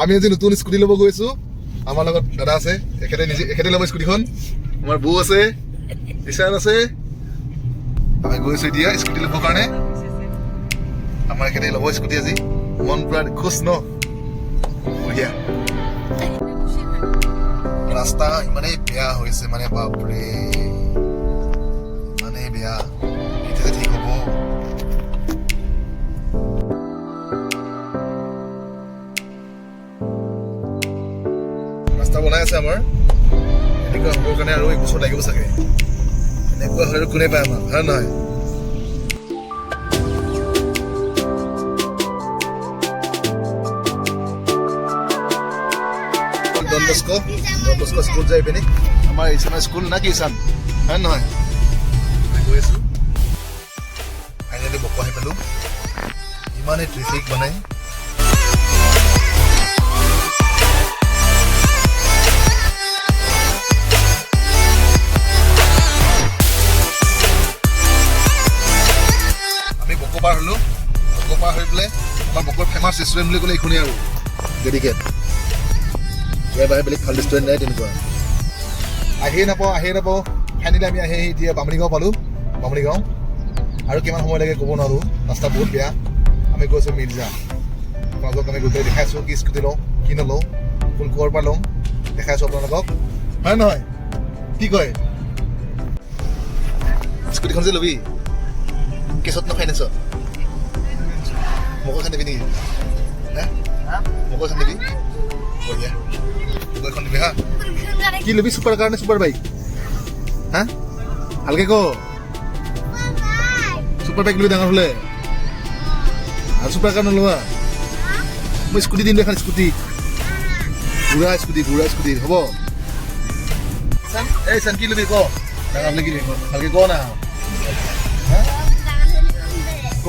আমি আজি নতুন স্কুটি ল'ব গৈছো। আমাৰ লগত দাদা আছে, এখেতে নিজে এখেতে ল'ব স্কুটিখন। আমাৰ বৌ আছে ইশান আছে। আমি গৈছো এতিয়া স্কুটি ল'বৰ কাৰণে। আমাৰ এখেতে ল'ব স্কুটি আজি। মন পূৰা খুচ ন? বঢ়িয়া। ৰাস্তা ইমানেই বেয়া হৈছে মানে বাপৰে। ইমানেই বেয়া। আছে আমাৰ। এনেকুৱা হ'বৰ কাৰণে আৰু এক বছৰ লাগিব চাগে। এনেকুৱা হ'লে আৰু কোনে পায় হয় আমাৰ হয় নহয়? ইমানেই ট্ৰেফিক বনাই। আমি পাৰ হ'লোঁ বকো পাৰ হৈ পেলাই আমাৰ বকৰ ফেমাছ ৰেষ্টুৰেণ্ট বুলি ক'লে এইখনেই আৰু। ডেডিকেট ইয়াৰ বাহিৰে বেলেগ ভালো ৰেষ্টুৰেণ্ট নাই তেনেকুৱা। আহিয়ে নাপাওঁ আহিয়ে নাপাওঁ। ফাইনেলি আমি আহি এতিয়া বামুণী গাঁও পালোঁ বামুণী গাঁও। আৰু কিমান সময় লাগে ক'ব নোৱাৰোঁ ৰাস্তা বহুত বেয়া। আমি গৈছোঁ মিৰ্জা। আপোনালোকক আমি গোটেই দেখাইছোঁ কি স্কুটি লওঁ কি নলওঁ কোন ক'ৰ পৰা লওঁ দেখাইছোঁ আপোনালোকক। হয় নহয়? কি কয়? স্কুটিখন যে ল'বি কেছত নে ফাইনেন্সত মোকো এখন দিবি নেকি হে মোকো এখন দিবি বঢ়িয়া মোকো এখন দিবি হা কি ল'বি ছুপাৰ কাৰ নে ছুপাৰ বাইক হা ভালকে ক ছুপাৰ বাইক লৈ ডাঙৰ হ'লে আৰু ছুপাৰ কাৰ নলোৱা মই স্কুটি দিম দে এখন স্কুটি বুঢ়া স্কুটি বুঢ়া স্কুটি হ'ব এই চান কি ল'বি ক ডাঙৰ হ'লে কি ল'বি? ভালকে ক না ক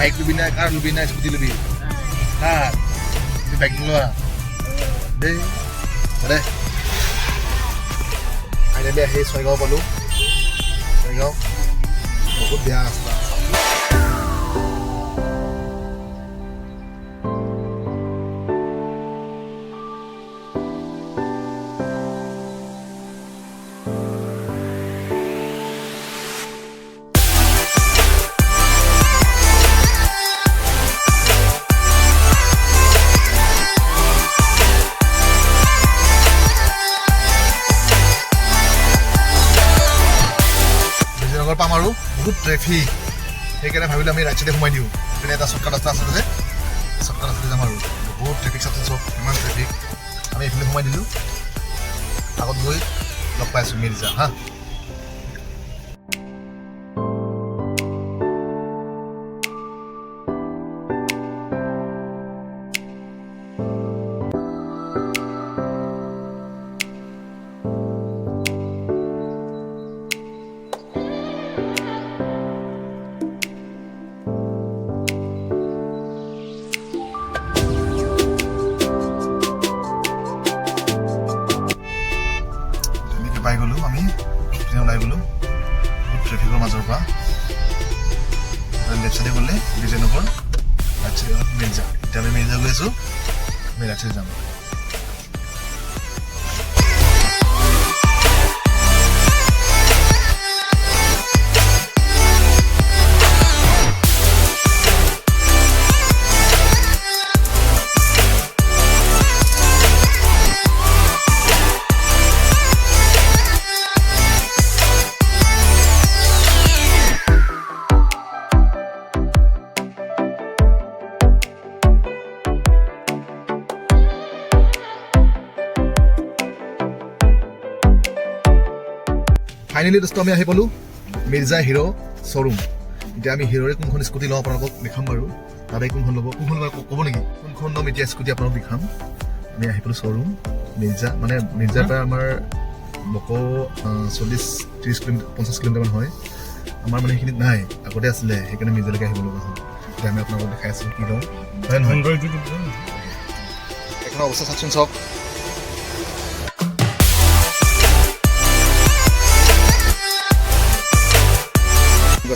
baik lebih naik kan lebih naik seperti lebih nah di baik dulu lah deh boleh ada deh hei soal gak perlu soal gak cukup biasa বহুত ট্ৰেফিক সেইকাৰণে ভাবিলোঁ আমি ৰাইট সোমাই দিওঁ। পিনে এটা শ্বৰ্টকাট ৰাস্তা আছে যে শ্বৰ্টকাট ৰাস্তাতে যাম আৰু। বহুত ট্ৰেফিক চাওকচোন চব, ইমান ট্ৰেফিক আমি এইফালে সোমাই দিলোঁ। আগত গৈ লগ পাইছোঁ, মিৰ্জা, হা? লেফ্ট গ'লে বিজয়নগৰ ৰাইট চাইডে হ'ল মিৰ্জা এতিয়া আমি মিৰ্জা গৈ আছোঁ আমি ফাইনেলি দোস্ত আমি আহি পালোঁ। মিৰ্জা হিৰ' শ্ব'ৰুম। এতিয়া আমি হিৰ'ৰে কোনখন স্কুটি লওঁ আপোনালোকক দেখাম বাৰু। দাদাই কোনখন ল'ব কোনখন ল'ব ক'ব নেকি? কোনখন ল'ম এতিয়া স্কুটি আপোনালোকক দেখাম। আমি আহি পালোঁ শ্ব'ৰুম। মিৰ্জা মানে মিৰ্জাৰ পৰা আমাৰ বক চল্লিছ ত্ৰিছ কিলোমিটাৰ পঞ্চাছ কিলোমিটাৰমান হয়। আমাৰ মানে সেইখিনিত নাই আগতে আছিলে সেইকাৰণে মিৰ্জালৈকে আহিব লগা হ'ল। এতিয়া আমি আপোনালোকক দেখাই আছোঁ কি লওঁ। হয় নহয়? অৱস্থা চাওকচোন চাওক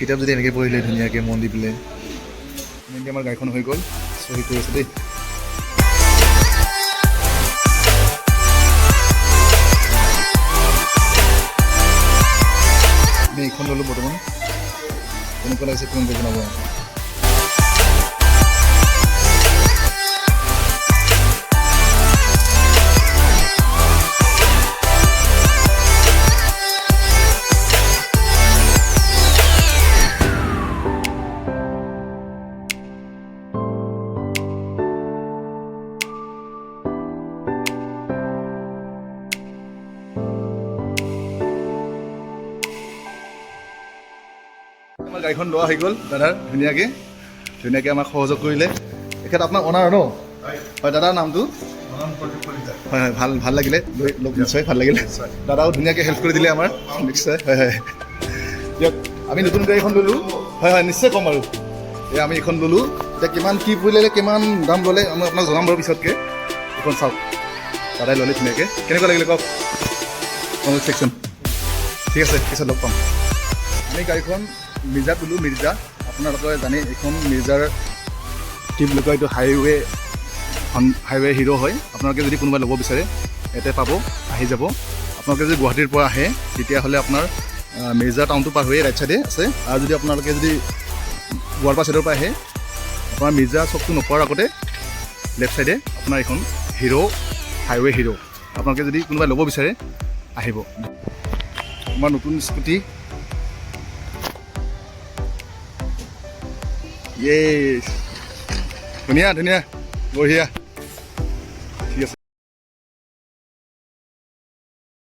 কিতাপ যদি এনেকৈ পঢ়িলে ধুনীয়াকৈ মন দি পেলাই। এনেকৈ আমাৰ গাড়ীখন হৈ গ'ল। চ' সেইটো আছে দেই। আমি এইখন ল'লোঁ বৰ্তমান। কেনেকুৱা লাগিছে কোনটো জনাব গাড়ীখন লোৱা হৈ গ'ল দাদাৰ ধুনীয়াকৈ। ধুনীয়াকৈ আমাক সহযোগ কৰিলে। তেখেত আপোনাৰ অনাৰ ন? হয়, দাদাৰ নামটো? হয় হয়, ভালো ভালো লাগিলে। লগ নিশ্চয় ভালো লাগিলে। দাদাও ধুনীয়াকৈ হেল্প কৰি দিলে আমাৰ। নিশ্চয়, হয় হয়। দিয়ক, আমি নতুন গাড়ীখন ল'লোঁ। হয় হয়, নিশ্চয় ক'ম বাৰু এই আমি এইখন ল'লোঁ। এতিয়া কিমান কি পৰিলে কিমান দাম ল'লে মই আপোনাক জনাম বাৰু পিছতকৈ। এইখন চাওক। দাদাই ল'লে ধুনীয়াকৈ। কেনেকুৱা লাগিলে কওক? Comment section. ঠিক আছে, পিছত লগ পাম। আমি গাড়ীখন মিৰ্জাত ল'লোঁ মিৰ্জা, আপোনালোকে জানে এইখন মিৰ্জাৰ কি বুলি কয়, এইটো হাইৱে হাইৱে হিৰ' হয়। আপোনালোকে যদি কোনোবাই ল'ব বিচাৰে, ইয়াতে পাব, আহি যাব। আপোনালোকে যদি গুৱাহাটীৰ পৰা আহে, তেতিয়াহ'লে আপোনাৰ মিৰ্জা টাউনটো পাৰ হৈয়ে ৰাইট চাইডে আছে। আৰু যদি আপোনালোকে যদি গোৱালপাৰ ছাইডৰ পৰা আহে, আপোনাৰ মিৰ্জা চকটো নোপোৱাৰ আগতে লেফ্ট চাইডে আপোনাৰ এইখন হিৰ' হাইৱে হিৰ' আপোনালোকে যদি কোনোবাই ল'ব বিচাৰে, আহিব। আমাৰ নতুন scooty Yes. Daniel, Daniel, go here.